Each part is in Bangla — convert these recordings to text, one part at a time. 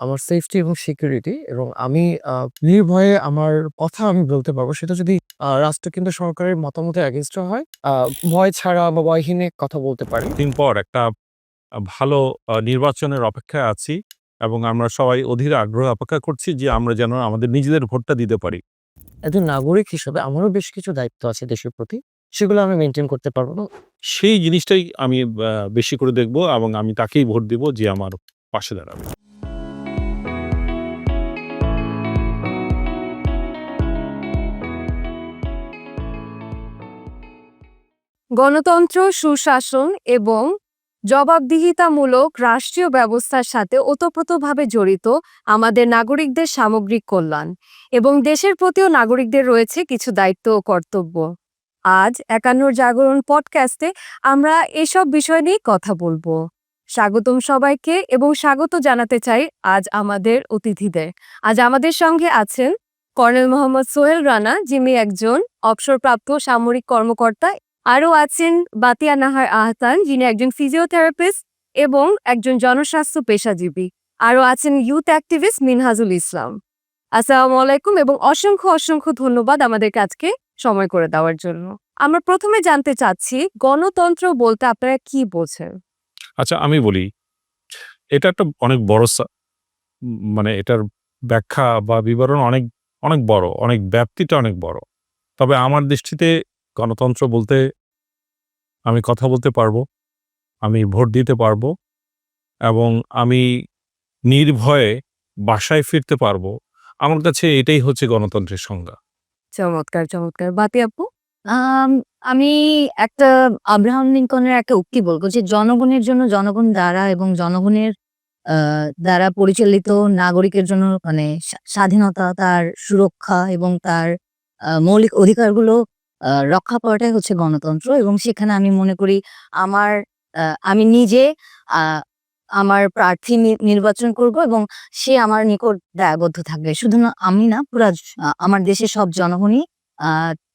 আমার সেফটি এবং সিকিউরিটি এবং আমি নির্ভয়ে আমার কথা আমি বলতে পারব। সেটা যদি রাষ্ট্র রাষ্ট্রকেন্দ্র সরকারের মতামতের এগেইনস্ট এ হয়, ভয় ছাড়া বা ভয়হীনে কথা বলতে পারি। দিন পর একটা ভালো নির্বাচনের অপেক্ষায় আছি এবং আমরা সবাই অধীর আগ্রহে অপেক্ষা করছি যে আমরা যেন আমাদের নিজেদের ভোটটা দিতে পারি। একজন নাগরিক হিসেবে আমারও বেশ কিছু দায়িত্ব আছে দেশের প্রতি। সেগুলো আমি মেইনটেইন করতে পারব না। সেই জিনিসটাই আমি বেশি করে দেখব এবং আমি তাকেই ভোট দিব যে আমার পাশে দাঁড়াবে। গণতন্ত্র, সুশাসন এবং জবাবদিহিতামূলক রাষ্ট্রীয় ব্যবস্থার সাথে ওতপ্রোতভাবে জড়িত আমাদের নাগরিকদের সামগ্রিক কল্যাণ এবং দেশের প্রতিও নাগরিকদের রয়েছে কিছু দায়িত্ব ও কর্তব্য। আজ একান্নর জাগরণ পডকাস্টে আমরা এসব বিষয় নিয়ে কথা বলব। স্বাগতম সবাইকে এবং স্বাগত জানাতে চাই আজ আমাদের অতিথিদের। আজ আমাদের সঙ্গে আছেন কর্নেল মোহাম্মদ সোহেল রানা যিনি একজন অবসরপ্রাপ্ত সামরিক কর্মকর্তা আরও আছেন বাতিয়া নাহার আহতান যিনি একজন ফিজিওথেরাপিস্ট এবং একজন জনস্বাস্থ্য পেশাজীবী। আরও আছেন ইউথ অ্যাক্টিভিস্ট মিনহাজুল ইসলাম। আসসালামু আলাইকুম এবং অসংখ্য অসংখ্য ধন্যবাদ আমাদের কাজকে সময় করে দেওয়ার জন্য। আমরা প্রথমে জানতে চাচ্ছি গণতন্ত্র বলতে আপনারা কি বোঝেন? আচ্ছা আমি বলি, এটা একটা অনেক বড় মানে এটার ব্যাখ্যা বা বিবরণ অনেক, অনেক বড়, অনেক ব্যাপ্তিটা অনেক বড়। তবে আমার দৃষ্টিতে গণতন্ত্র বলতে আমি কথা বলতে পারব, আমি ভোট দিতে পারব এবং আমি নির্ভয়ে বাসায় ফিরতে পারব। আমার কাছে এটাই হচ্ছে গণতন্ত্রের সংজ্ঞা। চমৎকার চমৎকার বাতি আপু আম আমি একটা আব্রাহাম লিঙ্কনের একটা উক্তি বলব যে জনগণের জন্য জনগণ দ্বারা এবং জনগণের দ্বারা পরিচালিত নাগরিকের জন্য মানে স্বা স্বাধীনতা, তার সুরক্ষা এবং তার মৌলিক অধিকারগুলো রক্ষা করাটাই হচ্ছে গণতন্ত্র এবং সেখানে আমি মনে করি আমার আমি নিজে আমার প্রার্থী নি নির্বাচন করব এবং সে আমার নিকট দায়বদ্ধ থাকবে। শুধু না আমি না পুরা আমার দেশের সব জনগণই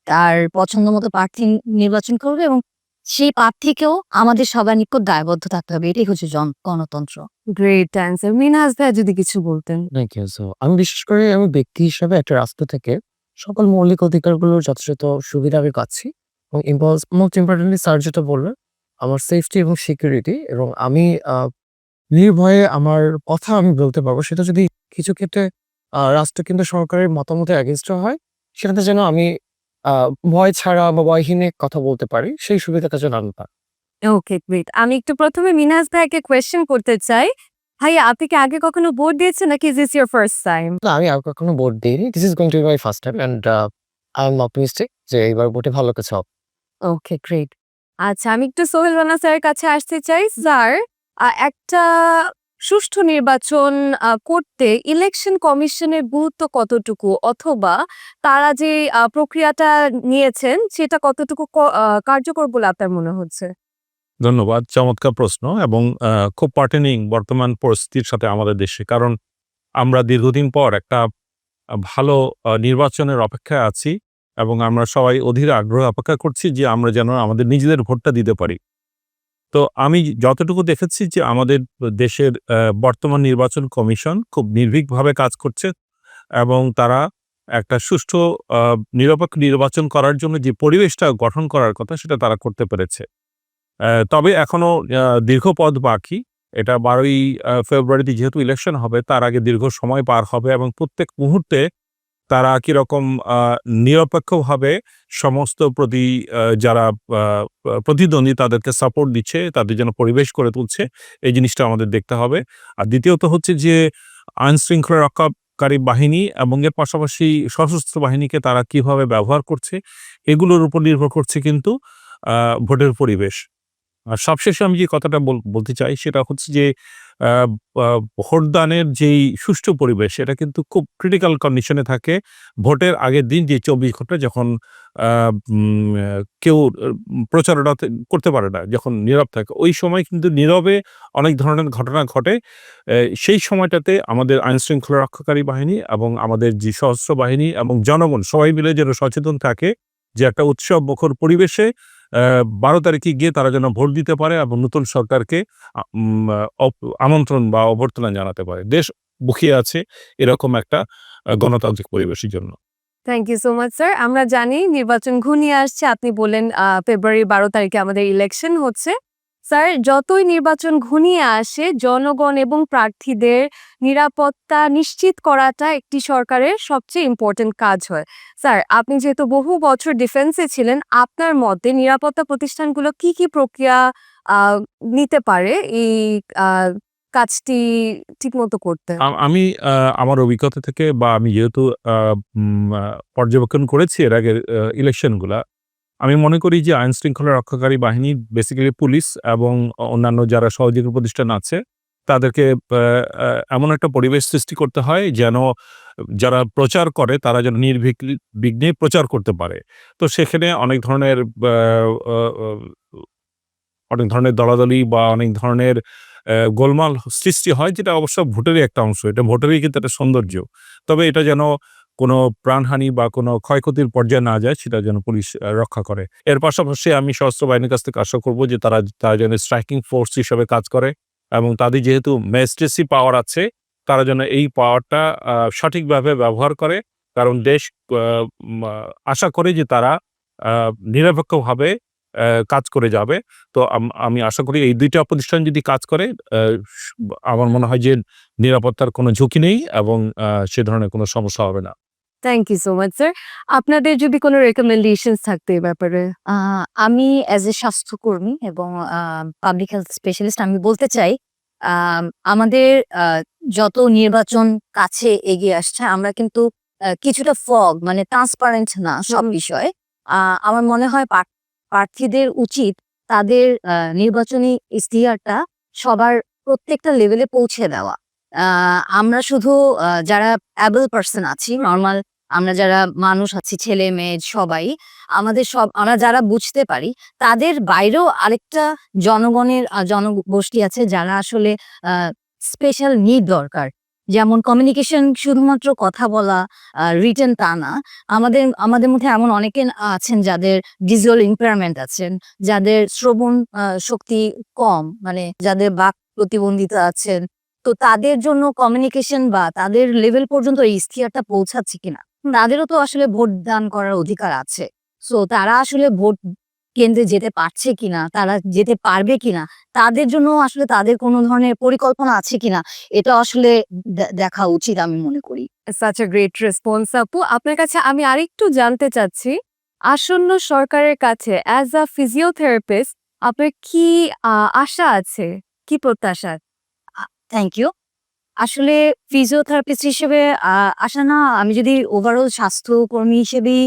তার পছন্দমতো প্রার্থী নির্বাচন করবে এবং সেই প্রার্থীকেও আমাদের সবার নিকট দায়বদ্ধ থাকতে হবে। এটাই হচ্ছে জন গণতন্ত্র। গ্রেট অ্যান্সার মিনহাজ ভাইয়া যদি কিছু বলতেন থ্যাংক ইউ। সো আমি বিশেষ করে আমি ব্যক্তি হিসাবে একটা রাষ্ট্র থেকে সকল মৌলিক অধিকারগুলোর যথাযথ সুবিধা আমি পাচ্ছি এবং ইম্পলস মোস্ট ইম্পোর্টেন্টলি স্যার যেটা বললেন, আমার সেফটি এবং সিকিউরিটি এবং আমি নির্ভয়ে আমার কথা আমি বলতে পারব। সেটা যদি কিছু ক্ষেত্রে রাষ্ট্র রাষ্ট্রকেন্দ্র সরকারের মতামতের এ হয়, সেটাতে যেন আমি ভয় ছাড়া বা ভয়হীনে কথা বলতে পারি। সেই সুবিধাটা যেন আমি পাই। ওকে গ্রেট আমি একটু প্রথমে মিনহাজ ভাইকে কোয়েশ্চেন করতে চাই। ভাইয়া আপনি কি আগে কখনো ভোট দিয়েছেন নাকি is this your first time? না আমি আর কখনো ভোট দিইনি। This is going to be my first time and I am optimistic যে এইবার ভোটে ভালো কিছু হবে। ওকে গ্রেট আচ্ছা আমি একটু সোহেল রানা স্যারের কাছে আসতে চাই। স্যার একটা সুষ্ঠু নির্বাচন করতে ইলেকশন কমিশনের গুরুত্ব কতটুকু? অথবা তারা যে প্রক্রিয়াটা নিয়েছেন সেটা কতটুকু কার্যকর বলে আপনার মনে হচ্ছে? ধন্যবাদ। চমৎকার প্রশ্ন এবং খুব পার্টেনিং বর্তমান পরিস্থিতির সাথে আমাদের দেশে। কারণ আমরা দীর্ঘদিন পর একটা ভালো নির্বাচনের অপেক্ষায় আছি এবং আমরা সবাই অধীর আগ্রহে অপেক্ষা করছি যে আমরা যেন আমাদের নিজেদের ভোটটা দিতে পারি। তো আমি যতটুকু দেখেছি যে আমাদের দেশের বর্তমান নির্বাচন কমিশন খুব নির্ভীকভাবে কাজ করছে এবং তারা একটা সুষ্ঠু নিরপেক্ষ নির্বাচন করার জন্য যে পরিবেশটা গঠন করার কথা সেটা তারা করতে পেরেছে। তবে এখনও আ দীর্ঘ পথ বাকি। এটা বারোই ফেব্রুয়ারিতে যেহেতু ইলেকশন হবে তার আগে দীর্ঘ সময় পার হবে এবং প্রত্যেক মুহূর্তে তারা কীরকম নিরপেক্ষভাবে সমস্ত প্রতি যারা প্রতিদ্বন্দ্বী তাদেরকে সাপোর্ট দিচ্ছে, তাদের যেন পরিবেশ করে তুলছে, এই জিনিসটা আমাদের দেখতে হবে। আর দ্বিতীয়ত হচ্ছে যে আইনশৃঙ্খলা রক্ষাকারী বাহিনী এবং এর পাশাপাশি সশস্ত্র বাহিনীকে তারা কীভাবে ব্যবহার করছে, এগুলোর উপর নির্ভর করছে কিন্তু ভোটের পরিবেশ। আর সবশেষে আমি যে কথাটা বল বলতে চাই সেটা হচ্ছে যে ভোটদানের যেই সুষ্ঠু পরিবেশ এটা কিন্তু খুব ক্রিটিক্যাল কন্ডিশনে থাকে ভোটের আগের দিন যে ২৪ ঘণ্টা যখন কেউ প্রচারণা করতে পারে না, যখন নীরব থাকে। ওই সময় কিন্তু নীরবে অনেক ধরনের ঘটনা ঘটে। সেই সময়টাতে আমাদের আইনশৃঙ্খলা রক্ষাকারী বাহিনী এবং আমাদের যে সশস্ত্র বাহিনী এবং জনগণ সবাই মিলে যেন সচেতন থাকে যে একটা উৎসবমুখর পরিবেশে ১২ তারিখে গিয়ে তারা যেন ভোট দিতে পারে এবং নতুন সরকারকে আমন্ত্রণ বা অভ্যর্থনা জানাতে পারে। দেশ বুকিয়ে আছে এরকম একটা গণতান্ত্রিক পরিবেশের জন্য। Thank you so much sir আমরা জানি নির্বাচন ঘনিয়ে আসছে। আপনি বলেন ফেব্রুয়ারি বারো তারিখে আমাদের ইলেকশন হচ্ছে। স্যার, যতই নির্বাচন ঘনিয়ে আসে, জনগণ এবং প্রার্থীদের নিরাপত্তা নিশ্চিত করাটা একটি সরকারের সবচেয়ে ইম্পর্টেন্ট কাজ হয়। স্যার, আপনি যেহেতু বহু বছর ডিফেন্সে ছিলেন, আপনার মতে নিরাপত্তা প্রতিষ্ঠানগুলো কি কি প্রক্রিয়া নিতে পারে? এই কাজটি ঠিকমতো করতে? আম- আমি আমার অভিজ্ঞতা থেকে বা আমি যেহেতু পর্যবেক্ষণ করেছি এর আগের ইলেকশনগুলা আমি মনে করি যে আইন শৃঙ্খলা রক্ষাকারী বাহিনী বেসিক্যালি পুলিশ এবং অন্যান্য যারা সহযোগী প্রতিষ্ঠান আছে, তাদেরকে এমন একটা পরিবেশ সৃষ্টি করতে হয় যেন যারা প্রচার করে তারা যেন নির্বিঘ্নে, বিঘ্নে প্রচার করতে পারে। তো সেখানে অনেক ধরনের অনেক ধরনের দলাদলি বা অনেক ধরনের গোলমাল সৃষ্টি হয় যেটা অবশ্য ভোটেরই একটা অংশ। এটা ভোটেরই কিন্তু একটা সৌন্দর্য। তবে এটা যেন কোনো প্রাণহানি বা কোনো ক্ষয়ক্ষতির পর্যায়ে না যায়, সেটা যেন পুলিশ রক্ষা করে। এর পাশাপাশি আমি সশস্ত্র বাহিনীর কাছ থেকে আশা করব যে তারা তারা যেন স্ট্রাইকিং ফোর্স হিসেবে কাজ করে এবং তাদের যেহেতু ম্যাজিস্ট্রেসি পাওয়ার আছে, তারা যেন এই পাওয়ারটা সঠিকভাবে ব্যবহার করে। কারণ দেশ আশা করে যে তারা নিরপেক্ষভাবে কাজ করে যাবে। তো আমি আশা করি এই দুইটা প্রতিষ্ঠান যদি কাজ করে আমার মনে হয় যে নিরাপত্তার কোনো ঝুঁকি নেই এবং সে ধরনের কোনো সমস্যা হবে না। Thank you so much sir আপনাদের যদি কোনো রেকমেন্ডেশন থাকতে এই ব্যাপারে? আমি অ্যাজ এ স্বাস্থ্যকর্মী এবং পাবলিক হেলথ স্পেশালিস্ট আমি বলতে চাই আম, আমাদের যত নির্বাচন কাছে এগিয়ে আসছে আমরা কিন্তু কিছুটা ফগ মানে ট্রান্সপারেন্ট না সব বিষয়ে। আমার মনে হয় প্রার্থ- প্রার্থীদের উচিত তাদের নির্বাচনী ইস্তিহারটা সবার প্রত্যেকটা লেভেলে পৌঁছে দেওয়া। আমরা শুধু যারা অ্যাবল পার্সন আছি নর্মাল আমরা যারা মানুষ আছি, ছেলে, মেয়ে, সবাই, আমাদের সব, আমরা যারা বুঝতে পারি, তাদের বাইরেও আরেকটা জনগণের জনগোষ্ঠী আছে যারা আসলে স্পেশাল নিড দরকার। যেমন কমিউনিকেশন শুধুমাত্র কথা বলা রিটেন তা না। আমাদের আমাদের মধ্যে এমন অনেকে আছেন যাদের ভিজুয়াল ইম্পেয়ারমেন্ট আছেন, যাদের শ্রবণ শক্তি কম মানে যাদের বাক প্রতিবন্ধিতা আছেন। তো তাদের জন্য কমিউনিকেশন বা তাদের লেভেল পর্যন্ত এই ইস্তিহারটা পৌঁছাচ্ছে কিনা? তাদেরও তো আসলে ভোট দান করার অধিকার আছে। সো তারা আসলে ভোট কেন্দ্রে যেতে পারছে কিনা তারা যেতে পারবে কিনা তাদের জন্য আসলে তাদের কোনো ধরনের পরিকল্পনা আছে কিনা এটা আসলে দেখা উচিত আমি মনে করি। সাচ আ গ্রেট রেসপন্স আপু। আপনার কাছে আমি আরেকটু জানতে চাচ্ছি আসন্ন সরকারের কাছে অ্যাজ আ ফিজিওথেরাপিস্ট আপনার কি আশা আছে কি প্রত্যাশা? থ্যাংক ইউ আসলে ফিজিওথেরাপিস্ট হিসেবে আসা না আমি যদি ওভারঅল স্বাস্থ্যকর্মী হিসেবেই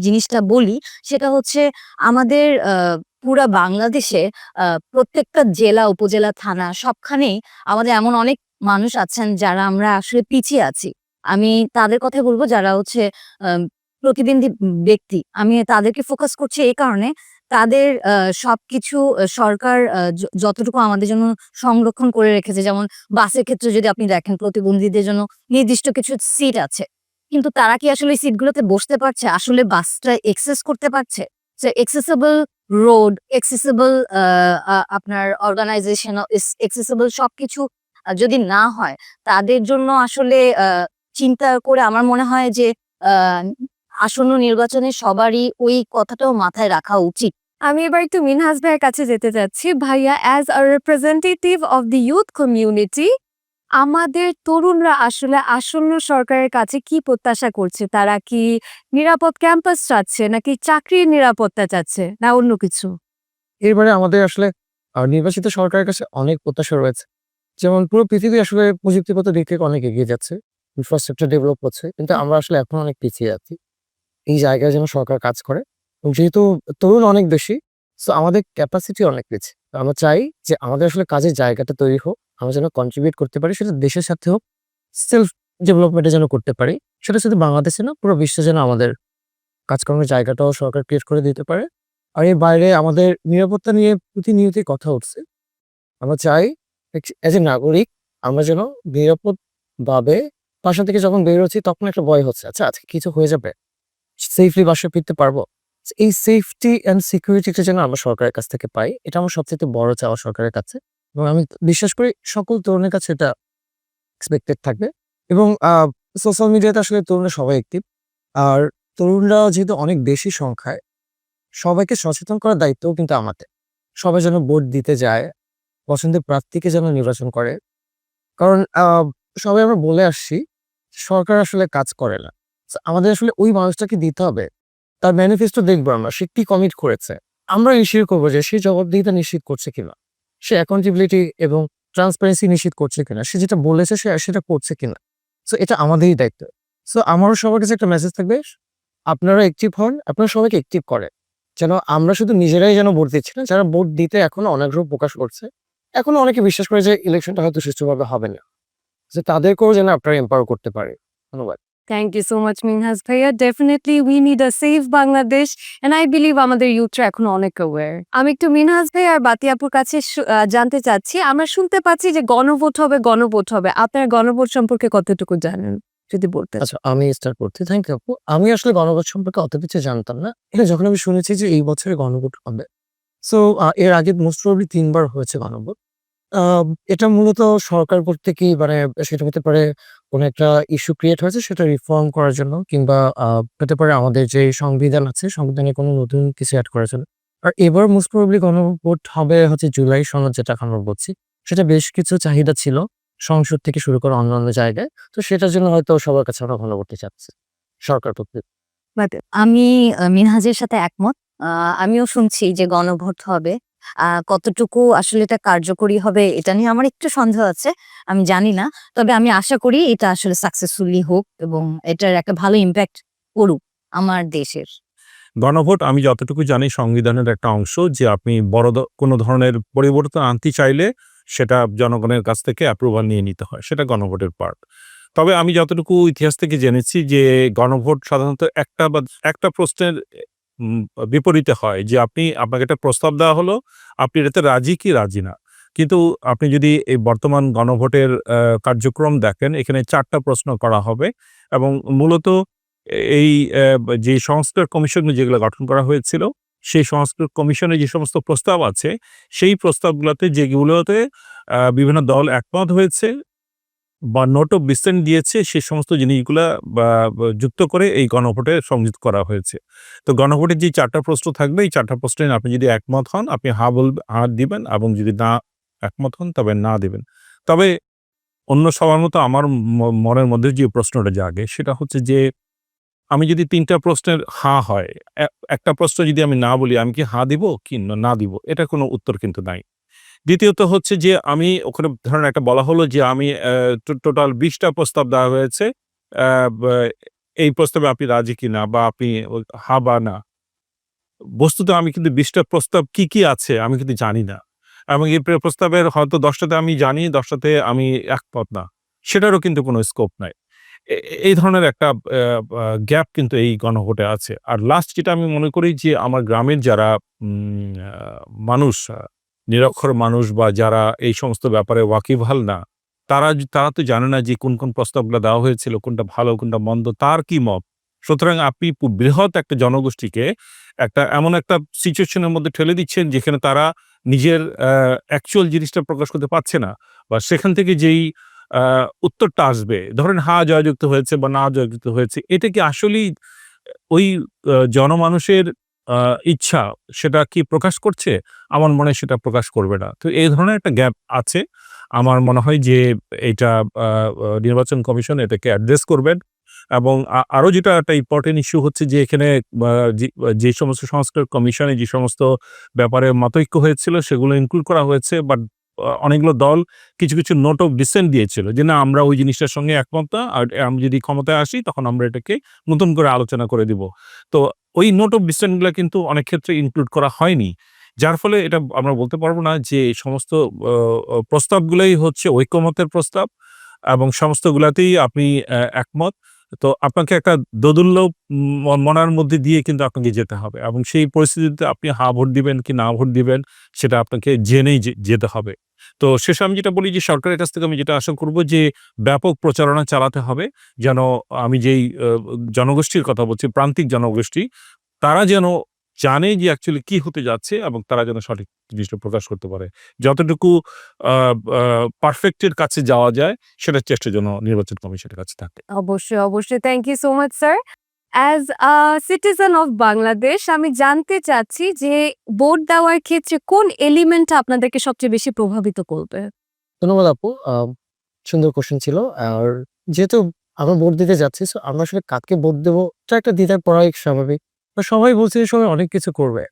জিনিসটা বলি সেটা হচ্ছে আমাদের পুরা বাংলাদেশে প্রত্যেকটা জেলা উপজেলা থানা সবখানেই আমাদের এমন অনেক মানুষ আছেন যারা আমরা আসলে পিছিয়ে আছি। আমি তাদের কথা বলব যারা হচ্ছে আহ, প্রতিবন্ধী ব্যক্তি। আমি তাদেরকে ফোকাস করছি এই কারণে তাদের সবকিছু সরকার যতটুকু আমাদের জন্য সংরক্ষণ করে রেখেছে, যেমন বাসের ক্ষেত্রে যদি আপনি দেখেন প্রতিবন্ধীদের জন্য নির্দিষ্ট কিছু সিট আছে, কিন্তু তারা কি আসলে সিটগুলোতে বসতে পারছে? আসলে বাসটা এক্সেস করতে পারছে? এক্সেসিবল রোড এক্সেসিবল আপনার অর্গানাইজেশন এক্সেসিবল সবকিছু যদি না হয়, তাদের জন্য আসলে চিন্তা করে আমার মনে হয় যে আসন্ন নির্বাচনে সবারই ওই কথাটাও মাথায় রাখা উচিত। আমি এবার একটু মিনহাজ ভাইয়ের কাছে যেতে চাচ্ছি। ভাইয়া as a representative of the youth community আমাদের তরুণরা আসলে আসন্ন সরকারের কাছে কি প্রত্যাশা করছে? তারা কি নিরাপদ ক্যাম্পাস চাচ্ছে নাকি চাকরির নিরাপত্তা চাচ্ছে না অন্য কিছু? এরবারে আমাদের আসলে নির্বাচিত সরকারের কাছে অনেক প্রত্যাশা রয়েছে। যেমন পুরো পৃথিবী আসলে প্রযুক্তিগত দিক থেকে অনেক এগিয়ে যাচ্ছে ইনফ্রাস্ট্রাকচার ডেভেলপ হচ্ছে কিন্তু আমরা আসলে এখন অনেক পিছিয়ে আছি। এই জায়গায় যেন সরকার কাজ করে। এবং যেহেতু তরুণ অনেক বেশি সো আমাদের ক্যাপাসিটি অনেক বেশি। আমরা চাই যে আমাদের আসলে কাজের জায়গাটা তৈরি হোক, আমরা যেন কন্ট্রিবিউট করতে পারি, সেটা দেশের সাথে হোক সেলফ ডেভেলপমেন্টে যেন করতে পারি সেটা শুধু বাংলাদেশে না, পুরো বিশ্বে যেন আমাদের কাজকর্মের জায়গাটাও সরকার ক্রিয়েট করে দিতে পারে। আর এর বাইরে আমাদের নিরাপত্তা নিয়ে প্রতিনিয়তই কথা উঠছে। আমরা চাই এজ এ নাগরিক, আমরা যেন নিরাপদ ভাবে বাসা থেকে যখন বেরোচ্ছি তখন একটা ভয় হচ্ছে আচ্ছা আজকে কিছু হয়ে যাবে? সেফলি বাসায় ফিরতে পারব। এই সেফটি অ্যান্ড সিকিউরিটিটা যেন আমরা সরকারের কাছ থেকে পাই, এটা আমার সবচেয়ে বড় চাওয়া সরকারের কাছে। এবং আমি বিশ্বাস করি সকল তরুণের কাছে এটা এক্সপেক্টেড থাকবে। এবং সোশ্যাল মিডিয়াতে আসলে তরুণরা সবাই অ্যাক্টিভ আর তরুণরা যেহেতু অনেক বেশি সংখ্যায়, সবাইকে সচেতন করার দায়িত্বও কিন্তু আমাদের। সবাই যেন ভোট দিতে যায়, পছন্দের প্রার্থীকে যেন নির্বাচন করে। কারণ সবাই আমরা বলে আসছি, সরকার আসলে কাজ করে না। আমাদের আসলে ওই মানুষটাকে দিতে হবে। তার ম্যানিফেস্টো দেখব আমরা, সে কি কমিট করেছে। আমরা নিশ্চিত করব যে সে জবাবদিহিতা নিশ্চিত করছে কিনা। সে অ্যাকাউন্টেবিলিটি এবং ট্রান্সপারেন্সি নিশ্চিত করছে কিনা। সে যেটা বলেছে, সে সেটা করছে কিনা। সো এটা আমাদেরই দায়িত্ব। সো আমারও সবার কাছে একটা মেসেজ থাকবে। আপনারা অ্যাক্টিভ হন, আপনারা সবাইকে অ্যাক্টিভ করেন। যেন আমরা শুধু নিজেরাই যেন ভোট দিচ্ছি না, যারা ভোট দিতে এখনও অনাগ্রহ প্রকাশ করছে, এখনও অনেকে বিশ্বাস করে যে ইলেকশনটা হয়তো সুষ্ঠুভাবে হবে না। যে তাদেরকেও যেন আপনারা এম্পাওয়ার করতে পারে ধন্যবাদ। Thank you so much Minhaj ভাইয়া definitely we need a safe Bangladesh and I believe আমাদের ইউথরা এখন অনেক অ্যাওয়্যার আমি একটু মিনহাজ ভাই আর বাতিয়াপুর কাছে জানতে চাচ্ছি। আমরা শুনতে পাচ্ছি যে গণভোট হবে গণভোট হবে। আপনার গণভোট সম্পর্কে কতটুকু জানেন? যদি বলতেন। আচ্ছা আমি স্টার্ট করতে। থ্যাংক ইউ আপু। আমি আসলে গণভোট সম্পর্কে অত কিছু জানতাম না। যখন আমি শুনেছি যে এই বছরে গণভোট হবে। সো এর আগে মোস্ট প্রবলি তিনবার হয়েছে গণভোট। এটা মূলত সরকার কর্তৃকই মানে সেটা হতে পারে কোনো একটা ইস্যু ক্রিয়েট হয়েছে সেটা রিফর্ম করার জন্য কিংবা হতে পারে আমাদের যে সংবিধান আছে, সংবিধানে কোনো নতুন কিছু অ্যাড করার জন্য। আর এবার মোস্ট প্রবলি গণভোট হবে হচ্ছে জুলাই সনদ যেটা আমরা বলছি। সেটা বেশ কিছু চাহিদা ছিল সংসদ থেকে শুরু করে অন্যান্য জায়গায়। তো সেটার জন্য হয়তো সবার কাছে আমরা ভালো করতে চাচ্ছি, সরকার কর্তৃক আমি মিনহাজের সাথে একমত। আমিও শুনছি যে গণভোট হবে। কতটুকু আসলে এটা কার্যকরী হবে এটা নিয়ে আমার একটু সন্দেহ আছে, আমি জানি না। তবে আমি আশা করি এটা আসলে সাকসেসফুলি হোক এবং এটার একটা ভালো ইম্প্যাক্ট করুক আমার দেশের। গণভোট আমি যতটুকু জানি সংবিধানের একটা অংশ যে আপনি বড় কোনো ধরনের পরিবর্তন আনতে চাইলে সেটা জনগণের কাছ থেকে অ্যাপ্রুভাল নিয়ে নিতে হয়, সেটা গণভোটের পার্ট তবে আমি যতটুকু ইতিহাস থেকে জেনেছি যে গণভোট সাধারণত একটা বা, একটা প্রশ্নের বিপরীতে হয় যে আপনি আপনাকে একটা প্রস্তাব দেওয়া হলো, আপনি এটাতে রাজি কি রাজি না? কিন্তু আপনি যদি এই বর্তমান গণভোটের কার্যক্রম দেখেন, এখানে চারটা প্রশ্ন করা হবে এবং মূলত এই যে সংস্কার কমিশন যেগুলো গঠন করা হয়েছিল, সেই সংস্কার কমিশনে যে সমস্ত প্রস্তাব আছে, সেই প্রস্তাবগুলোতে যেগুলোতে বিভিন্ন দল একমত হয়েছে বা নোট অফ ডিসেন্ট দিয়েছে সেই সমস্ত জিনিসগুলা যুক্ত করে এই গণভোটে সংযুক্ত করা হয়েছে। তো গণভোটের যে চারটা প্রশ্ন থাকবে, এই চারটা প্রশ্নে আপনি যদি একমত হন, আপনি হা বলবে হা দিবেন এবং যদি না একমত হন, তবে না দিবেন। তবে অন্য সবার মতো আমার মনের মধ্যে যে প্রশ্নটা জাগে, সেটা হচ্ছে যে, আমি যদি তিনটা প্রশ্নের হা হয় একটা প্রশ্ন যদি আমি না বলি, আমি কি হা দিব, কি না দিব? এটা কোনো উত্তর কিন্তু নাই। দ্বিতীয়ত হচ্ছে যে, আমি ওখানে ধরেন একটা বলা হলো যে, আমি টোটাল বিশটা প্রস্তাব দেওয়া হয়েছে এই প্রস্তাবে আপনি রাজি কিনা বা আপনি হা বা না। বস্তুত আমি কিন্তু বিশটা প্রস্তাব কি কি আছে আমি কিন্তু জানি না। এবং এই প্রস্তাবের হয়তো দশটাতে আমি জানি, দশটাতে আমি একমত না। সেটারও কিন্তু কোনো স্কোপ নাই। এই ধরনের একটা গ্যাপ কিন্তু এই গণভোটে আছে। আর লাস্ট যেটা আমি মনে করি যে, আমার গ্রামের যারা মানুষ নিরক্ষর মানুষ বা যারা এই সমস্ত ব্যাপারে ওয়াকিবহাল না, তারা তারা তো জানে না যে কোন কোন প্রস্তাবগুলো দেওয়া হয়েছিল, কোনটা ভালো, কোনটা মন্দ, তার কি মত? সুতরাং আপনি বৃহৎ একটা জনগোষ্ঠীকে একটা এমন একটা সিচুয়েশনের মধ্যে ঠেলে দিচ্ছেন যেখানে তারা নিজের অ্যাকচুয়াল জিনিসটা প্রকাশ করতে পারছে না বা সেখান থেকে যেই উত্তরটা আসবে, ধরেন হা জয়যুক্ত হয়েছে বা না জয়যুক্ত হয়েছে, এটা কি আসলেই ওই জনমানুষের ইচ্ছা সেটা কি প্রকাশ করছে? আমার মনে সেটা প্রকাশ করবে না। তো এই ধরনের একটা গ্যাপ আছে। আমার মনে হয় যে এটা নির্বাচন কমিশন এটাকে অ্যাড্রেস করবেন এবং আরও যেটা একটা ইম্পর্টেন্ট ইস্যু হচ্ছে যে এখানে যে সমস্ত সংস্কার কমিশনে যে সমস্ত ব্যাপারে মতৈক্য হয়েছিল সেগুলো ইনক্লুড করা হয়েছে বাট অনেকগুলো দল কিছু কিছু নোট অফ ডিসেন্ট দিয়েছিল যে না, আমরা ওই জিনিসটার সঙ্গে একমত না আর আমি যদি ক্ষমতায় আসি, তখন আমরা এটাকে নতুন করে আলোচনা করে দিব। তো ওই নোট অফ ডিসেন্টগুলো কিন্তু অনেক ক্ষেত্রে ইনক্লুড করা হয়নি। যার ফলে এটা আমরা বলতে পারব না যে সমস্ত প্রস্তাবগুলোই হচ্ছে ঐক্যমতের প্রস্তাব এবং সমস্তগুলাতেই আপনি একমত। তো আপনাকে একটা দোদুল্য মনার মধ্যে দিয়ে কিন্তু আপনাকে যেতে হবে এবং সেই পরিস্থিতিতে আপনি হা ভোট দিবেন কি না ভোট দিবেন সেটা আপনাকে জেনেই যেতে হবে। তো শেষে আমি যেটা বলি যে, সরকারের কাছ থেকে আমি যেটা আশা করব যে, ব্যাপক প্রচারণা চালাতে হবে যেন আমি যেই জনগোষ্ঠীর কথা বলছি, প্রান্তিক জনগোষ্ঠী, তারা যেন জানে যে অ্যাকচুয়ালি কি হতে যাচ্ছে এবং তারা যেন সঠিক জিনিসটা প্রকাশ করতে পারে। যতটুকু পারফেক্টের কাছে যাওয়া যায় সেটার চেষ্টা যেন নির্বাচন কমিশনের কাছে থাকে অবশ্যই অবশ্যই। Thank you so much sir as a citizen of Bangladesh আমি জানতে চাচ্ছি যে ভোট দেওয়ার ক্ষেত্রে কোন এলিমেন্ট আপনাদেরকে সবচেয়ে বেশি প্রভাবিত করবে? ধন্যবাদ আপু। আহ, সুন্দর কোশ্চেন ছিল। আর যেহেতু আমরা ভোট দিতে যাচ্ছি আমরা আসলে কাকে ভোট দেবো এটা একটা দ্বিধার পড়াই স্বাভাবিক। সবাই বলছে যে সবাই অনেক কিছু করবে।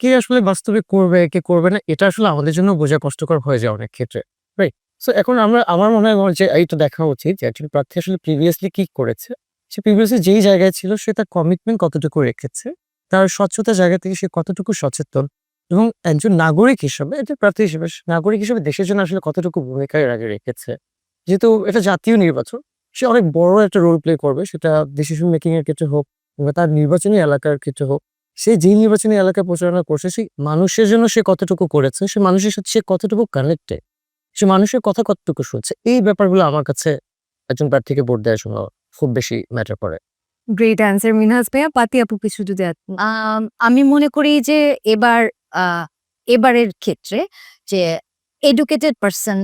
কে আসলে বাস্তবে করবে, কে করবে না, এটা আসলে আমাদের জন্য বোঝা কষ্টকর হয়ে যায় অনেক ক্ষেত্রে রাইট সো এখন আমরা, আমার মনে হয় যে এইটা দেখা উচিত যে একজন প্রার্থী আসলে প্রিভিয়াসলি কি করেছে? সে প্রিভিয়াসলি যেই জায়গায় ছিল, সে তার কমিটমেন্ট কতটুকু রেখেছে? তার স্বচ্ছতা জায়গা থেকে সে কতটুকু সচেতন? এবং একজন নাগরিক হিসেবে এটা প্রার্থী হিসেবে, নাগরিক হিসেবে দেশের জন্য আসলে কতটুকু ভূমিকা আগে রেখেছে? যেহেতু এটা জাতীয় নির্বাচন, সে অনেক বড় একটা রোল প্লে করবে, সেটা ডিসিশন মেকিং এর ক্ষেত্রে হোক কিংবা তার নির্বাচনী এলাকার ক্ষেত্রে হোক সে যে নির্বাচনী এলাকায় প্রচারণা করছে সেই মানুষের জন্য সে কতটুকু করেছে সে মানুষের সাথে সে কতটুকু কানেক্টেড সে মানুষের কথা কতটুকু শুনছে এই ব্যাপারগুলো আমার কাছে একজন প্রার্থীকে ভোট দেওয়ার জন্য খুব বেশি ম্যাটার করে। গ্রেট অ্যান্সার মিনহাজ ভাইয়া। পাতি আপু কিছু যদি আমি মনে করি যে এবার আহ, এবারের ক্ষেত্রে যে এডুকেটেড পার্সন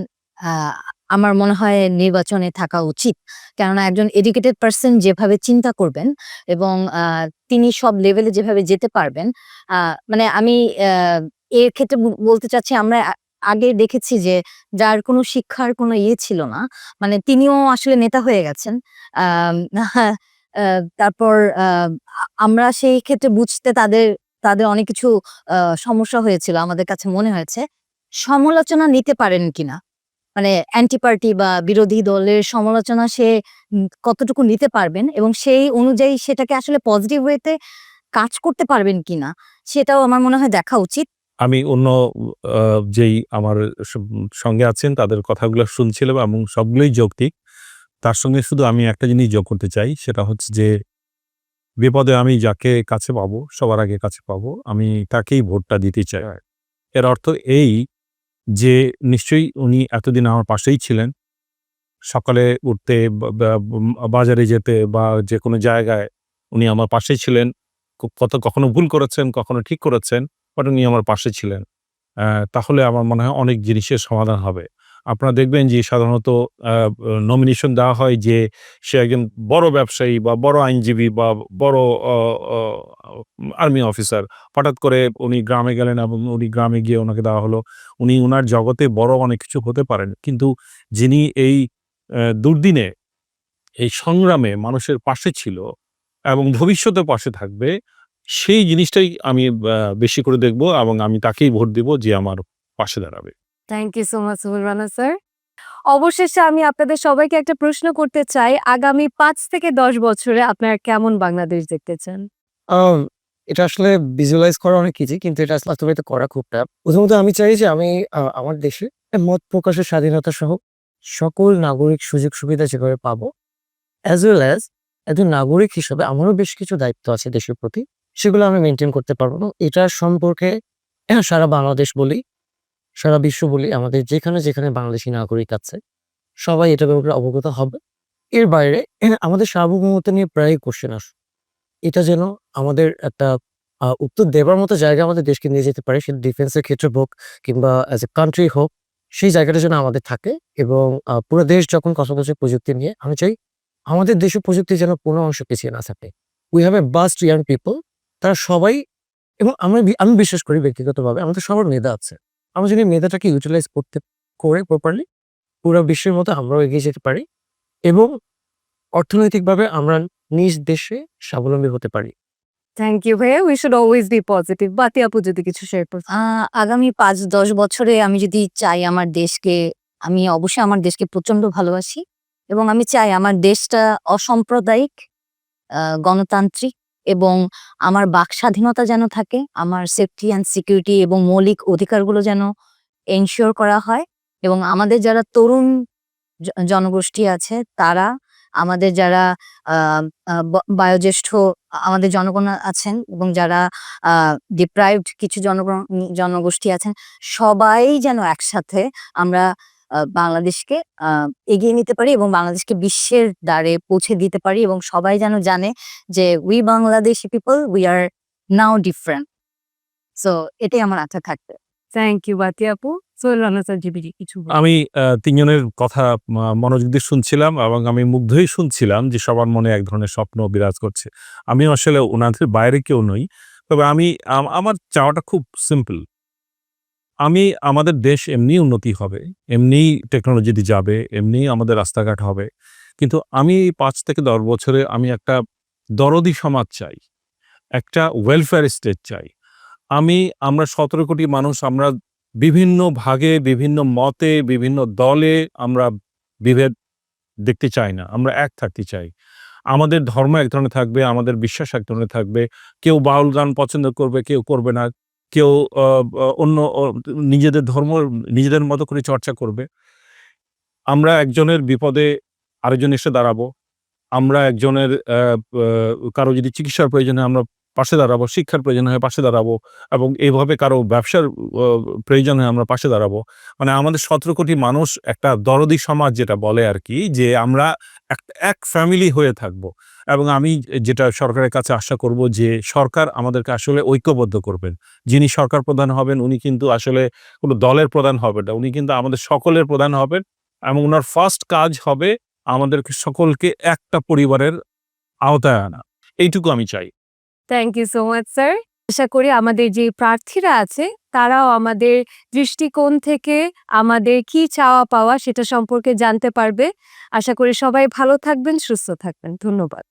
আমার মনে হয় নির্বাচনে থাকা উচিত। কেননা একজন এডুকেটেড পার্সন যেভাবে চিন্তা করবেন এবং তিনি সব লেভেলে যেভাবে যেতে পারবেন মানে আমি এর ক্ষেত্রে বলতে চাচ্ছি আমরা আগে দেখেছি যে যার কোনো শিক্ষার কোনো ইয়ে ছিল না মানে তিনিও আসলে নেতা হয়ে গেছেন। তারপর আমরা সেই ক্ষেত্রে বুঝতে তাদের তাদের অনেক কিছু সমস্যা হয়েছিল আমাদের কাছে মনে হয়েছে। সমালোচনা নিতে পারেন কিনা? মানে অ্যান্টি পার্টি বা বিরোধী দলের সমালোচনা সে কতটুকু নিতে পারবেন এবং সেই অনুযায়ী সেটাকে আসলে পজিটিভ ওয়েতে কাজ করতে পারবেন কিনা সেটাও আমার মনে হয় দেখা উচিত। আমি অন্য যেই আমার সঙ্গে আছেন তাদের কথাগুলো শুনছিলাম এবং সবগুলোই যৌক্তিক। তার সঙ্গে শুধু আমি একটা জিনিস যোগ করতে চাই সেটা হচ্ছে যে বিপদে আমি যাকে কাছে পাবো সবার আগে কাছে পাবো আমি তাকেই ভোটটা দিতে চাই। এর অর্থ এই যে নিশ্চয়ই উনি এতদিন আমার পাশেই ছিলেন। সকালে উঠতে বাজারে যেতে বা যে কোনো জায়গায় উনি আমার পাশেই ছিলেন। কত, কখনো ভুল করেছেন, কখনো ঠিক করেছেন, বাট উনি আমার পাশে ছিলেন। তাহলে আমার মনে হয় অনেক জিনিসের সমাধান হবে। আপনারা দেখবেন যে সাধারণত নমিনেশন দেওয়া হয় যে সে একজন বড় ব্যবসায়ী বা বড় আইনজীবী বা বড় আর্মি অফিসার হঠাৎ করে উনি গ্রামে গেলেন এবং উনি গ্রামে গিয়ে ওনাকে দেওয়া হলো। উনি ওনার জগতে বড় অনেক কিছু হতে পারেন। কিন্তু যিনি এই দুর্দিনে, এই সংগ্রামে মানুষের পাশে ছিল এবং ভবিষ্যতে পাশে থাকবে, সেই জিনিসটাই আমি বেশি করে দেখব এবং আমি তাকেই ভোট দিব যে আমার পাশে দাঁড়াবে। Thank you so much Suburana sir অবশেষে আমি আপনাদের সবাইকে একটা প্রশ্ন করতে চাই, আগামী পাঁচ থেকে দশ বছরে আপনারা কেমন বাংলাদেশ দেখতে চান? এটা আসলে ভিজুয়ালাইজ করা অনেক ইজি কিন্তু এটা আসলে করা খুব টাফ প্রথমত আমি চাই যে আমি আমার দেশে মত প্রকাশের স্বাধীনতা সহ সকল নাগরিক সুযোগ সুবিধা যেভাবে পাবো অ্যাজ ওয়েল অ্যাজ একজন নাগরিক হিসেবে আমারও বেশ কিছু দায়িত্ব আছে দেশের প্রতি, সেগুলো আমি মেনটেন করতে পারব। এবং এটা সম্পর্কে সারা বাংলাদেশ বলি সারা বিশ্ব বলি, আমাদের যেখানে যেখানে বাংলাদেশি নাগরিক আছে, সবাই এটা ব্যাপারে অবগত হবে। এর বাইরে আমাদের সার্বভৌমত্ব নিয়ে প্রায় কোশ্চেন আসে। এটা যেন আমাদের একটা উত্তর দেবার মতো জায়গা আমাদের দেশকে নিয়ে যেতে পারে সেটা ডিফেন্সের ক্ষেত্রে হোক কিংবা অ্যাজ এ কান্ট্রি হোক, সেই জায়গাটা যেন আমাদের থাকে এবং পুরো দেশ যখন কথা বলছে প্রযুক্তি নিয়ে, আমি চাই আমাদের দেশের প্রযুক্তি যেন কোনো অংশ পিছিয়ে না থাকে। We have a vast young people তারা সবাই এবং আমি আমি বিশ্বাস করি ব্যক্তিগতভাবে আমাদের সবার মেধা আছে। আমরা যদি মেধাটাকে ইউটিলাইজ করতে করে প্রপারলি পুরো বিশ্বের মতো আমরাও এগিয়ে যেতে পারি এবং অর্থনৈতিকভাবে আমরা নিজ দেশে স্বাবলম্বী হতে পারি। থ্যাংক ইউ ভাইয়া। We should always be positive বাতি আপু যদি কিছু শেয়ার করতে আহ, আগামী পাঁচ দশ বছরে আমি যদি চাই আমার দেশকে আমি অবশ্যই আমার দেশকে প্রচণ্ড ভালোবাসি এবং আমি চাই আমার দেশটা অসাম্প্রদায়িক আহ, গণতান্ত্রিক এবং আমার বাক স্বাধীনতা যেন থাকে, আমার সেফটি অ্যান্ড সিকিউরিটি এবং মৌলিক অধিকারগুলো যেন এনশিওর করা হয় এবং আমাদের যারা তরুণ জনগোষ্ঠী আছে, তারা আমাদের যারা বয়োজ্যেষ্ঠ আমাদের জনগণ আছেন এবং যারা ডিপ্রাইভড কিছু জনগণ জনগোষ্ঠী আছেন, সবাই যেন একসাথে আমরা বাংলাদেশকে আহ, এগিয়ে নিতে পারি এবং বাংলাদেশকে বিশ্বের দ্বারে পৌঁছে দিতে পারি এবং সবাই যেন জানে যে we Bangladeshi people we are now different so এটাই আমার আশা থাকবে। থ্যাংক ইউ বাতি আপু। আমি আহ, তিনজনের কথা মনোযোগ দিয়ে শুনছিলাম এবং আমি মুগ্ধই শুনছিলাম যে সবার মনে এক ধরনের স্বপ্ন বিরাজ করছে। আমি আসলে ওনাদের বাইরে কেউ নই। তবে আমি আমার চাওয়াটা খুব সিম্পল আমি আমাদের দেশ এমনি উন্নতি হবে এমনি টেকনোলজিতে যাবে এমনি আমাদের রাস্তাঘাট হবে। কিন্তু আমি এই পাঁচ থেকে দশ বছরে আমি একটা দরদি সমাজ চাই, একটা ওয়েলফেয়ার স্টেট চাই। আমি, আমরা সতেরো কোটি মানুষ, আমরা বিভিন্ন ভাগে, বিভিন্ন মতে, বিভিন্ন দলে আমরা বিভেদ দেখতে চাই না, আমরা এক থাকতে চাই। আমাদের ধর্ম এক ধরনের থাকবে, আমাদের বিশ্বাস এক ধরনের থাকবে। কেউ বাউল গান পছন্দ করবে, কেউ করবে না। কেউ অন্য নিজেদের ধর্ম, নিজেদের মতো করে চর্চা করবে। আমরা একজনের বিপদে আরেকজন এসে দাঁড়াবো। আমরা একজনের কারও যদি চিকিৎসার প্রয়োজনে আমরা পাশে দাঁড়াবো, শিক্ষার প্রয়োজন হয় পাশে দাঁড়াবো এবং এইভাবে কারও ব্যবসার প্রয়োজন হয় আমরা পাশে দাঁড়াবো। মানে আমাদের সতেরো কোটি মানুষ একটা দরদি সমাজ যেটা বলে আর কি যে আমরা এক- ফ্যামিলি হয়ে থাকব এবং আমি যেটা সরকারের কাছে আশা করব যে সরকার আমাদেরকে আসলে ঐক্যবদ্ধ করবেন। যিনি সরকার প্রধান হবেন উনি কিন্তু আসলে কোনো দলের প্রধান হবেন না, উনি কিন্তু আমাদের সকলের প্রধান হবেন এবং ওনার ফার্স্ট কাজ হবে আমাদেরকে সকলকে একটা পরিবারের আওতায় আনা। এইটুকু আমি চাই। Thank you so much sir আশা করি আমাদের যে প্রার্থীরা আছে, তারাও আমাদের দৃষ্টিকোণ থেকে আমাদের কি চাওয়া পাওয়া সেটা সম্পর্কে জানতে পারবে। আশা করি সবাই ভালো থাকবেন, সুস্থ থাকবেন। ধন্যবাদ।